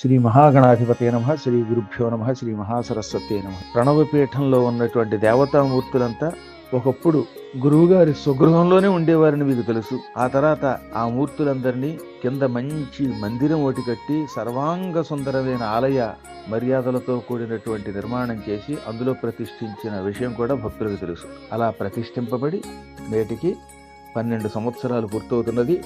శ్రీ మహాగణాధిపతే నమ శ్రీ గురుభ్యో నమ శ్రీ మహాసరస్వతే నమ. ప్రణవపీఠంలో ఉన్నటువంటి దేవతామూర్తులంతా ఒకప్పుడు గురువుగారి స్వగృహంలోనే ఉండేవారని మీకు తెలుసు. ఆ తర్వాత ఆ మూర్తులందరినీ కింద మంచి మందిరం ఒకటి కట్టి సర్వాంగ సుందరమైన ఆలయ మర్యాదలతో కూడినటువంటి నిర్మాణం చేసి అందులో ప్రతిష్ఠించిన విషయం కూడా భక్తులకు తెలుసు. అలా ప్రతిష్ఠింపబడి నేటికి పన్నెండు సంవత్సరాలు పూర్తవుతున్నది.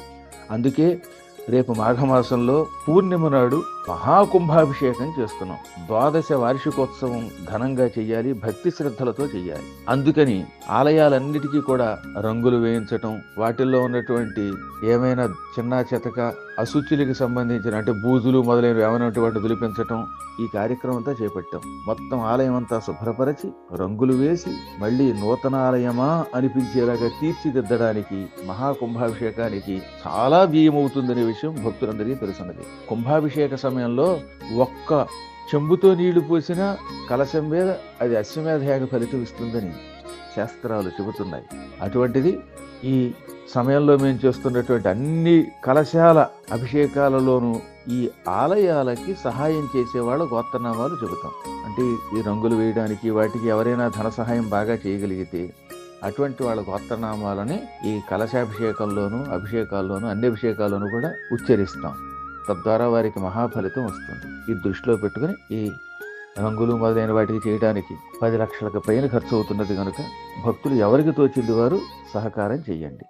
అందుకే రేపు మాఘమాసంలో పూర్ణిమ నాడు మహాకుంభాభిషేకం చేస్తున్నాం. ద్వాదశ వార్షికోత్సవం ఘనంగా చెయ్యాలి భక్తి శ్రద్ధలతో చెయ్యాలి. అందుకని ఆలయాలన్నిటికీ కూడా రంగులు వేయించటం వాటిల్లో ఉన్నటువంటి ఏమైనా చిన్న చెతక అశుచులకు సంబంధించిన అంటే బూజులు మొదలైనవి ఏమైనా దులిపించటం ఈ కార్యక్రమం అంతా చేపట్టాం. మొత్తం ఆలయం అంతా శుభ్రపరచి రంగులు వేసి మళ్ళీ నూతన ఆలయమా అనిపించేలాగా తీర్చిదిద్దడానికి మహాకుంభాభిషేకానికి చాలా వ్యయం విషయం భక్తులందరికీ తెలుసున్నది. కుంభాభిషేక సమయంలో ఒక్క చెంబుతో నీళ్ళు పోసినా కలశం మీద అది అశ్వమేధయాగ ఫలితం ఇస్తుందని శాస్త్రాలు చెబుతున్నాయి. అటువంటిది ఈ సమయంలో మేము చేస్తున్నటువంటి అన్ని కలశాల అభిషేకాలలోనూ ఈ ఆలయాలకి సహాయం చేసేవాళ్ళ గోత్రనామాలు చెబుతాం. అంటే ఈ రంగులు వేయడానికి వాటికి ఎవరైనా ధన సహాయం బాగా చేయగలిగితే అటువంటి వాళ్ళ కొత్త నామాలని ఈ కలశాభిషేకంలోనూ అభిషేకాల్లోనూ అన్ని అభిషేకాల్లోనూ కూడా ఉచ్చరిస్తాం. తద్వారా వారికి మహాఫలితం వస్తుంది. ఈ దృష్టిలో పెట్టుకుని ఈ రంగులు మొదలైన వాటికి చేయడానికి పది లక్షలకు పైన ఖర్చు అవుతున్నది కనుక భక్తులు ఎవరికి తోచింది వారు సహకారం చేయండి.